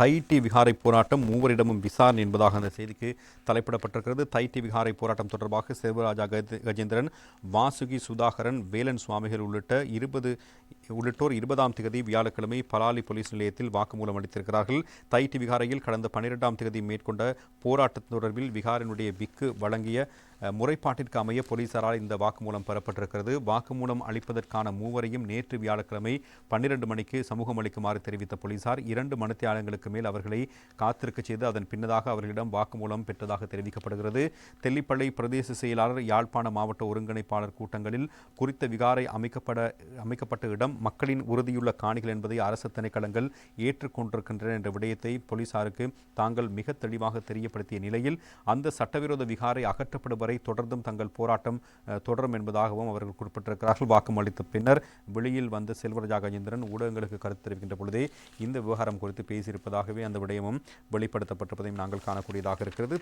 தைட்டி விகாரை போராட்டம் மூவரிடமும் விசாரணை என்பதாக அந்த செய்திக்கு தலைப்பிடப்பட்டிருக்கிறது. தைட்டி விகாரை போராட்டம் தொடர்பாக செல்வராஜா கஜேந்திரன் வாசுகி சுதாகரன் வேலன் சுவாமிகள் உள்ளிட்ட இருபது உள்ளிட்டோர் இருபதாம் திகதி வியாழக்கிழமை பலாலி போலீஸ் நிலையத்தில் வாக்குமூலம் அளித்திருக்கிறார்கள். தைட்டி விகாரையில் கடந்த பன்னிரெண்டாம் திகதி மேற்கொண்ட போராட்டம் தொடர்பில் விகாரினுடைய விக்கு வழங்கிய முறைப்பாட்டிற்கு அமைய போலீசாரால் இந்த வாக்குமூலம் பெறப்பட்டிருக்கிறது. வாக்குமூலம் அளிப்பதற்கான மூவரையும் நேற்று வியாழக்கிழமை பன்னிரண்டு மணிக்கு சமூகம் அளிக்குமாறு தெரிவித்த போலீசார் இரண்டு மணித்தியாலங்களுக்கு மேல் அவர்களை காத்திருக்க செய்து அதன் பின்னதாக அவர்களிடம் வாக்குமூலம் பெற்றதாக தெரிவிக்கப்படுகிறது. தெல்லிப்பள்ளை பிரதேச செயலாளர் யாழ்ப்பாண மாவட்ட ஒருங்கிணைப்பாளர் கூட்டங்களில் குறித்த விகாரை அமைக்கப்பட அமைக்கப்பட்ட இடம் மக்களின் உறுதியுள்ள காணிகள் என்பதை அரசு திணைக்களங்கள் ஏற்றுக்கொண்டிருக்கின்றன என்ற விடயத்தை போலீசாருக்கு தாங்கள் மிக தெளிவாக தெரியப்படுத்திய நிலையில் அந்த சட்டவிரோத விகாரை அகற்றப்படும் வரை தொடர்ந்தும் தங்கள் போராட்டம் தொடரும் என்பதாகவும் அவர்கள் குறிப்பிட்டிருக்கிறார்கள். வாக்குமளித்த அளித்த பின்னர் வெளியில் வந்த செல்வராஜா கஜேந்திரன் ஊடகங்களுக்கு கருத்து தெரிவிக்கின்ற பொழுதே இந்த விவகாரம் குறித்து பேசியிருப்பதாகவே அந்த விடயமும் வெளிப்படுத்தப்பட்டிருப்பதையும் நாங்கள் காணக்கூடியதாக இருக்கிறது.